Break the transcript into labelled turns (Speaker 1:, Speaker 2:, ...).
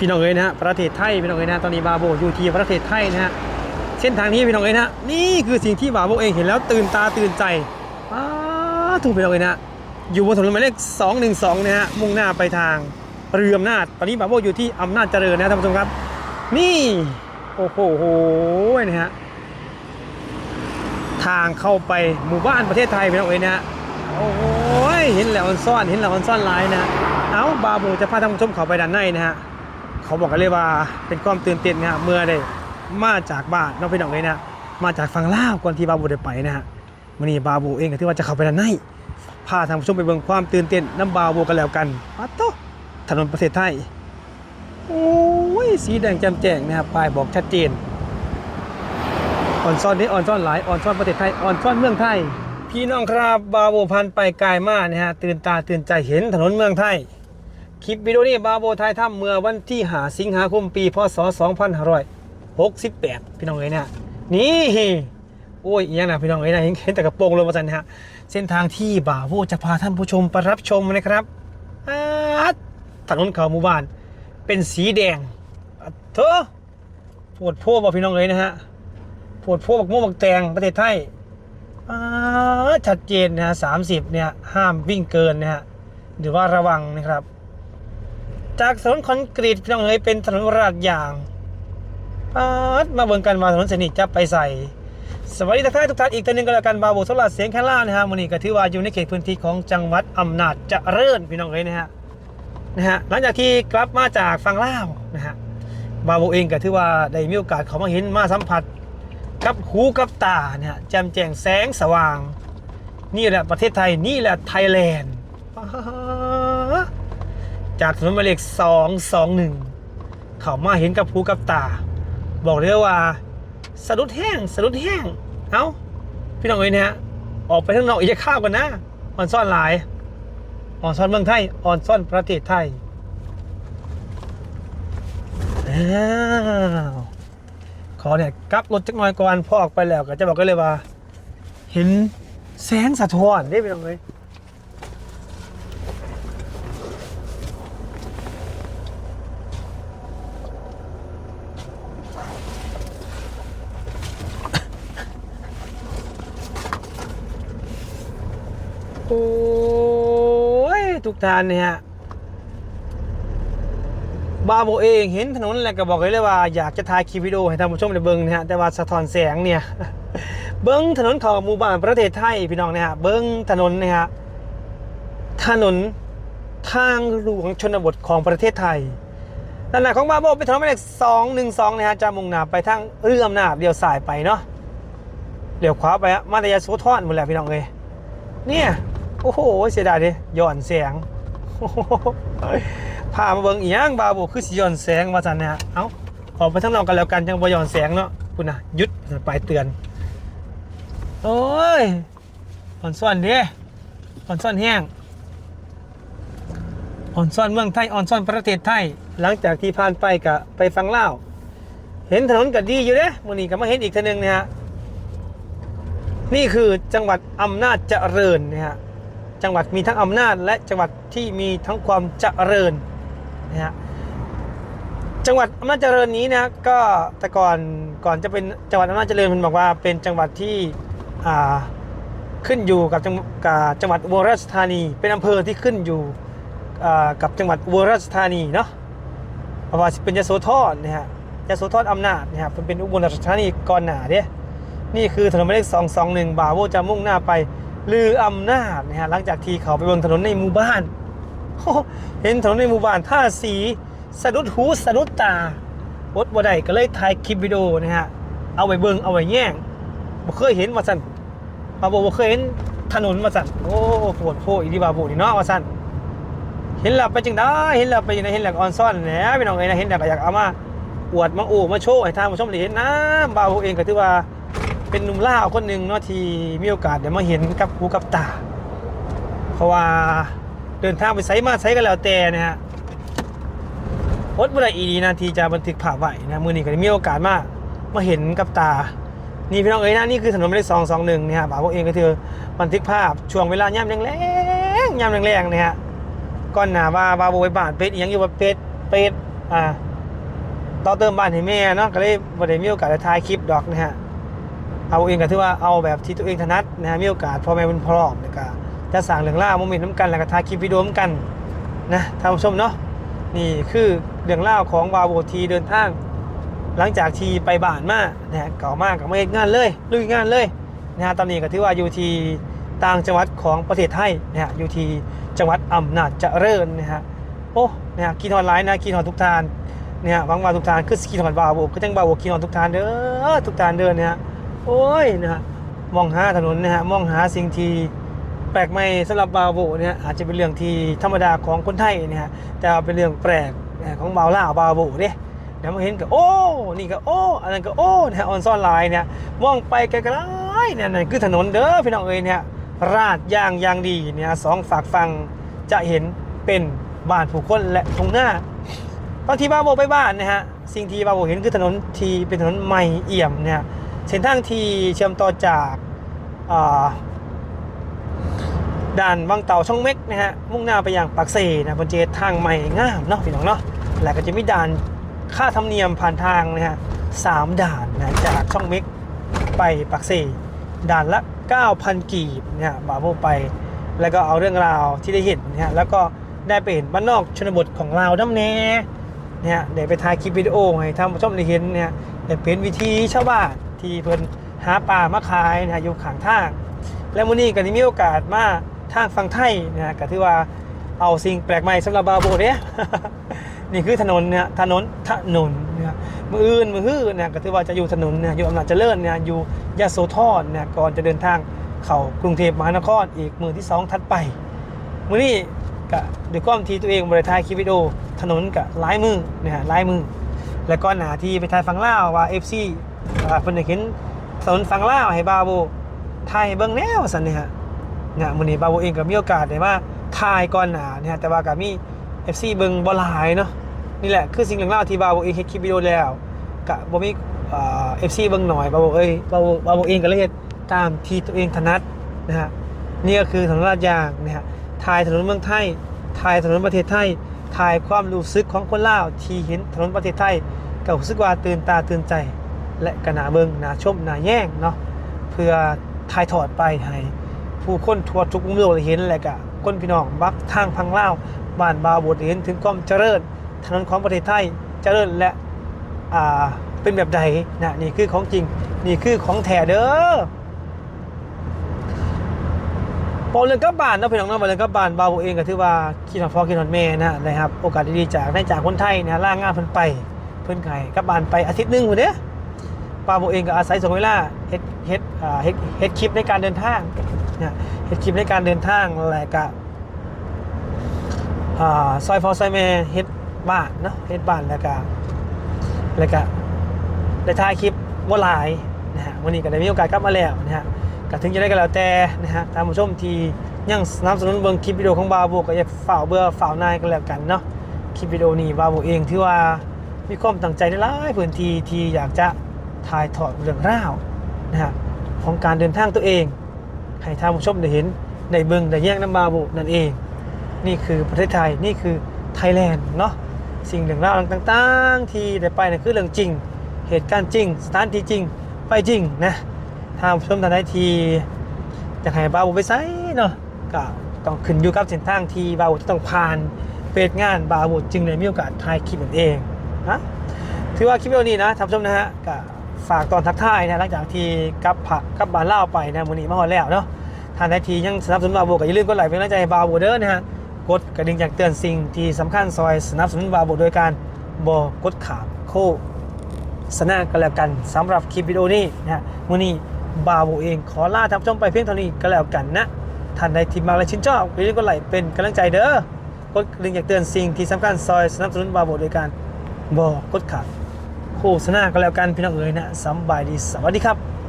Speaker 1: พี่น้องเอ้ยนะฮะประเทศไทยพี่น้องเอ้ยนะตอนนี้บาโบอยู่ที่ประเทศไทยนะฮะเส้นทางนี้พี่น้องเอ้ยนะฮะนี่คือสิ่งที่บาโบเองเห็นแล้วตื่นตาตื่นใจอ้าถูกพี่น้องเอ้ยนะอยู่บนถนนหมายเลข212นะฮะมุ่งหน้าไปทางเรืออำนาจตอนนี้บาโบอยู่ที่อำนาจเจริญนะท่านผู้ชมครับ นี่โอ้โหนะฮะทางเข้าไปหมู่บ้านประเทศไทยพี่น้องเอ้ยนะฮะโอ้ยเห็นแล้วมันซ่อนเห็นแล้วมันซ่อนลายนะฮะเอาบาโบจะพาท่านผู้ชมเข้าไปด้านในนะฮะ เขาบอกกันเลยว่าเป็นความตื่นเต้นนะฮะเมื่อได้มาจากบ้านน้องพี่น้องเลยนะมาจากฝั่งลาวก่อนที่บาบูได้ไปนะฮะวันนี้บาบูเองก็ที่ว่าจะเข้าไปด้านในพาทางผู้ชมไปเบิ่งความตื่นเต้นน้ำบาบูกันแล้วกันปัตโตถนนประเทศไทยโอ้ยสีแดงแจ่มแจ้งนะครับป้ายบอกชัดเจนออนซ่อนนี้ออนซ่อนหลายออนซ่อนประเทศไทยออนซ่อนเมืองไทย พี่น้องครับบาบูพันไปไกลมากนะฮะตื่นตาตื่นใจเห็นถนนเมืองไทย คลิปวิดีโอนี้บาโบไทยทำเมื่อวันที่หาสิงหาคมปี พศ 2568 พี่น้องเอ้ยนะนี่โอ้ยอย่างนะพี่น้องเอ้ยนะเห็นแต่กระโปรงลงมาจันนะฮะเส้นทางที่บาโบจะพาท่านผู้ชมไปรับชมนะครับอาดถนนเขาหมู่บ้าน เป็นสีแดงเถอะปวดโพบ่พี่น้องเอ้ยนะฮะปวดโพบักม่วงบักแตงประเทศไทยชัดเจนนะฮะสามสิบเนี่ยห้ามวิ่งเกินนะฮะหรือว่าระวังนะครับ จากถนนคอนกรีตพี่น้องเอ๋ยเป็นถนนราดยางปาดมาเบิ่งกันมาถนนเสนิทจะไปใส่ สวัสดีทุกท่านทุกท่านอีกตัวหนึ่งก็แล้วกันบาโบโซลาร์เสียงแค่ล่านะฮะวันนี้ก็ถือว่าอยู่ในเขตพื้นที่ของจังหวัดอำนาจเจริญพี่น้องเอ๋ยนะฮะนะฮะหลังจากที่กลับมาจากฝั่งลาวนะฮะบาโบเองก็ถือว่าได้มีโอกาสเขามาเห็นมาสัมผัสกับหูกับตาเนี่ยฮะแจ่มแจ้งแสงสว่าง นี่แหละประเทศไทยนี่แหละไทยแลนด์ จากถนนหมายเลขสองสองหนึ่งเขามาเห็นกับหูกับตา บอกเลยว่าสะดุดแห้งสะดุดแห้ง เอ้า พี่น้องเอ้ยนะฮะออกไปข้างนอกอีกจะข้าวกันนะออนซ่อนหลายออนซ่อนเมืองไทยออนซ่อนประเทศไทยอ้าวขอเนี่ยกลับรถจักหน่อยก่อนพอออกไปแล้วก็จะบอกกันเลยว่า เห็นแสงสะท้อนได้พี่น้องเอ้ย โอ้ย ทุกท่านเนี่ยบาโบเองเห็นถนนแล้วก็บอกเลยว่าอยากจะถ่ายคลิปวิดีโอให้ท่านผู้ชมได้เบิ่งนะฮะแต่ว่าสะท้อนแสงเนี่ยเบิ้งถนนของหมู่บ้านประเทศไทยพี่น้องเนี่ยฮะเบิ้งถนนเนี่ยฮะถนนทางหลวงชนบทของประเทศไทยด้านหน้าของบาโบเป็นถนนหมายเลขสองหนึ่งสองนะฮะจะมุ่งหน้าไปทางเรืออำนาเลี้ยวซ้ายไปเนาะเลี้ยวขวาไปอะมาตยาโซทอนหมดแล้วพี่น้องเลยเนี่ย โอ้โหเสียดายดิย้อนแสงพามาเบิ่งอีหยังบาโบคือสิย้อนแสงว่าซั่นนะเอ้าออกไปทางนอกกันแล้วกันจังบ่ย้อนแสงเนาะคุณน่ะหยุดปลายเตือนโอ้ยอ่อนซ่อนเด้อ่อนซ่อนแห้งอ่อนซ่อนเมืองไทยอ่อนซ่อนประเทศไทย หลังจากที่ผ่านไปก็ไปฟังเล่าเห็นถนนก็ดีอยู่เด้มื้อนี้ก็มาเห็นอีกทีนึงนะฮะนี่คือจังหวัดอำนาจเจริญนะฮะ จังหวัดมีทั้งอำนาจ และจังหวัดที่มีทั้งความเจริญนะฮะจังหวัดอำนาจเจริญนี้นะก็แต่ก่อนก่อนจะเป็นจังหวัดอำนาจเจริญมันบอกว่าเป็นจังหวัดที่ขึ้นอยู่กับจังกับจังหวัดอุบลราชธานี เป็นอำเภอที่ขึ้นอยู่กับจังหวัดอุบลราชธานีเนาะเพราะว่าเป็นยโสธรนะฮะยโสธรอำนาจนะฮะเป็นอุบลราชธานีก่อนหน้าเด้นี่คือถนนหมายเลข221บาโวจะมุ่งหน้าไป ลืออำนาจนะฮะหลังจากที่เขาไปบนถนนในหมู่บ้าน เห็นถนนในหมู่บ้านท่าสีสะดุดหูสะดุดตาอดบ่ได้ก็เลยถ่ายคลิปวิดีโอนะฮะเอาไว้เบิ่งเอาไว้แย่งบ่เคยเห็นว่าซั่นบาโบบ่เคยเห็นถนนว่าซั่นโอ้ปวดโพอีดีบาโบนี่เนาะว่าซั่นเห็นแล้วไปจังได้เห็นแล้วไปจังไดเห็นแล้วก็ออนซ่อนแหนะพี่น้องเอ้ยนะเห็นแล้วก็อยากเอามาอวดมาโอ้มาโชว์ให้ท่านผู้ชมได้เห็นนะบาโบเองก็ถือว่า เป็นหนุ่มล่าคนหนึ่งเนาะที่มีโอกาสได้มาเห็นกับหูกับตา เพราะว่าเดินทางไปไซมาไซก็แล้วแต่นะฮะอดบ่ได้อีดีนะที่จะบันทึกภาพไว้นะมือนี้ก็ได้มีโอกาสมากมาเห็นกับตา นี่พี่น้องเอ้ยนะนี่คือถนนหมายเลขสองสองหนึ่งเนี่ยฮะบ่าวเองก็คือบันทึกภาพช่วงเวลาย่ำแรงๆย่ำแรงๆเนี่ยฮะก่อนหนาว่าบาโบไปบ้านเป็ดอียังอยู่ว่าเป็ดเป็ดอ่าต่อเติมบ้านให้แม่เนาะก็เลยบ่ได้มีโอกาสได้ถ่ายคลิปดอกนะฮะ เอาเองก็ถือว่าเอาแบบที่ตัวเองถนัดนะฮะมีโอกาสพ่อแม่บุญพร้อมแล้วก็จะสร้างเรื่องราโมเมนต์น้ำกันแล้วก็ถ่าคลิปวิดีโอน้ำกันนะท่านผู้ชมเนาะนี่คือเรื่องราของวาโวทีเดินทาง หลังจากที่ไปบ้านมานะฮะเก่ามากกับไมาเฮ็ดงานเลยลุยงานเลยนะฮะตอนนี้ก็ถือว่าอยู่ที่ต่างจังหวัดของประเทศไทยนะฮะอยู่ที่จังหวัดอำนาจเจริญนะฮะโอ้นะฮะกินฮอนไลน์นะกินฮอนทุกทานเนี่ยหวังว่าทุกทานคือสกินฮอนบาโบก็จังบาโบกินฮอนทุกทานเด้อทุกทานเด้อเนี่ย โอ้ยนะฮะมองหาถนนนะฮะมองหาสิ่งที่แปลกใหม่สำหรับบาโบเนี่ยอาจจะเป็นเรื่องที่ธรรมดาของคนไทยนะฮะแต่เป็นเรื่องแปลกของบาวล่าบาโบเด้เดี๋ยวมาเห็นก็โอ้ นี่ก็โอ้ อันนั้นก็โอ้นะออนซ่อนไลน์เนี่ยมองไปไกลๆเนี่ยนั่นคือถนนเด้อพี่น้องเอ้ยเนี่ยราดยางยางดีเนี่ยสองฝากฟังจะเห็นเป็นบ้านผู้คนและทงหน้าตอนที่บาโบไปบ้านนะฮะสิ่งที่บาโบเห็นคือถนนที่เป็นถนนใหม่เอี่ยมเนี่ย เส้นทางที่เชื่อมต่อจากาด่านวังเต่าช่องเม็กนะฮะมุ่งหน้าไปยังปากเซนะบนเจทางใหม่งามเนาะพี่น้องเนาะแล้วก็จะมีด่านค่าธรรมเนียมผ่านทางนะฮะสามด่านนะจากช่องเม็กไปปักเซด่านละ 9,000 กีบเนี่ยบาโบไป แล้วก็เอาเรื่องราวที่ได้เห็นนะฮะแล้วก็ได้ไปเห็นบ้านนอกชนบทของลาวน้ำแน่เนี่ยเดี๋ยวไปถ่ายคลิปวิดีโอให้ท่านผู้ชมได้เห็นเนี่ยได้เป็นวิธีชาวบ้าน ที่เพิ่นหาปลามาขายนะฮะอยู่ข้างทาง และมื้อนี้ก็ได้มีโอกาสมาทางฝั่งไทยนะฮะก็ถือว่าเอาสิ่งแปลกใหม่สำหรับบาโบเนี่ยนี่คือถนนเนี่ยถนนถนนเนี่ยมืออื่นมือฮื้อเนี่ยก็ถือว่าจะอยู่ถนนเนี่ยอยู่อำนาจเจริญเนี่ยอยู่ยโสธรเนี่ยก่อนจะเดินทางเข้ากรุงเทพมหานครอีกมือที่สองถัดไปมือนี้ก็ด้วยความที่ตัวเองบริถ่ายคลิปวิดีโอถนนกับลายมือนะฮะลายมือ แล้วก็หนาที่ไปถ่ายฟังล่าวว่า FC อ่าเพิ่นได้เห็นถนฟังล่าวให้บาโบถ่ายเบิ่งแนวซั่นนี่ฮะเนี่ยมื้อนี้บาโบเองก็มีโอกาสได้มาถ่ายก่อนหน้าเนี่ยแต่ว่าก็มี FC เบิ่งบ่หลายเนาะนี่แหละคือสิ่งเรื่องราวที่บาโบเองเฮ็ดคลิปวิดีโอแล้วกะบ่มีเอ่อฟซีเบิ่งหน่อยบาโบเอ้ยบาโบบาโบเองก็เลยเฮ็ดตามที่ตัวเองถนัดนะฮะนี่ก็คือถนนลาดยางนะฮะถ่ายถนนเมืองไทยถ่ายถนนประเทศไทยถ่ายความรู้สึกของคนลาวที่เห็นถนนประเทศไทยก็รู้สึกว่าตื่นตาตื่นใจ และก็น่าเบิงนาชมนาแย่งเนาะเพื่อถ่ายทอดไปให้ผู้คนทั่วทุกมุมโลกได้เห็นและก็คนพี่น้องบักทางพังเล่าบ้านบาบได้เห็นถึงความเจริญถนนของประเทศไทยเจริญและอ่าเป็นแบบใดนะนี่คือของจริงนี่คือของแท้เด้อพอเรื่องกับบ้านนะพี่น้องนะพอเรื่องกับบ้านบ่าวเองก็ถือว่าคิดฮอดพ่อคิดฮอดแม่นะนะครับโอกาสดีๆจากได้จากคนไทยนะล่างงานเพิ่นไป เพิ่นไก่กับบ้านไปอาทิตย์หนึงพุ่นเด้อ บ่าวเองก็อาศัยสงเวลาเฮ็ดเฮ็ดเฮ็ดเฮ็ดคลิปในการเดินทางเนะเฮ็ดคลิปในการเดินทางแล้วก็อ่าซอยพอซอยแม่เฮ็ดบ้านเนาะเฮ็ดบ้านแล้วก็แล้วก็ได้ถ่ายคลิปบ่หลายนะฮะวันนี้ก็ได้มีโอกาสกลับมาแล้วนะฮะก็ถึงจะได้ก็แล้วแต่นะฮะท่านผู้ชมที่ยังสนับสนุนเบิ่งคลิปวิดีโอของบาโบก็อย่าฝ่าเบื่อฝ่านายกันแล้วกันเนาะคลิปวิดีโอนี้บาโบเองที่ว่ามีความตั้งใจในหลายพื้นที่ที่อยากจะ ถ่ายทอดเรื่องราวนะฮะของการเดินทางตัวเองให้ท่านผู้ชมได้เห็นได้เบิ่งได้แยกน้ำบาโบนั่นเอง นี่คือประเทศไทยนี่คือไทยแลนด์เนาะสิ่งเรื่องราวต่างๆ ที่ได้ไปนะคือเรื่องจริง เหตุการณ์จริง สถานที่จริงไปจริงนะท่างผู้ชมทางใดทีอยากให้บาวไปไซเนาะก็ต้องขึ้นอยู่กับเส้นทางที่บาวจะต้องผ่านเปิดงานบาวจึงได้มีโอกาสถ่ายคลิปนั่นเองนะถือว่าคลิปวิดีโอนี้นะท่านผู้ชมนะฮะก็ ฝากตอนทักทายนะหลังจากที่กับผักกับบานเล่าไปนะมือนี้มาฮอดแล้วเนาะทานใดที่ยังสนับสนุนบาโบก็อย่าลืมกดไลค์เป็นกำลังใจบาโบเด้อนะฮะกดกระดิ่งแจ้งเตือนสิ่งที่สำคัญซอยสนับสนุนบาโบโดยการบอกดขาโคสนากันแล้วกันสำหรับคลิปวิดีโอนี้นะฮะมื้อนี้บาโบเองขอลาท่านผู้ชมไปเพียงเท่านี้ก็แล้วกันนะท่านใดที่มาและชื่นชอบอย่าลืมกดไลค์เป็นกำลังใจเด้อกดกระดิ่งแจ้งเตือนสิ่งที่สำคัญซอยสนับสนุนบาโบโดยการบอกดขา โฆษณาก็แล้วกันพี่น้องเอ๋ยนะสำบายดีสวัสดีครับ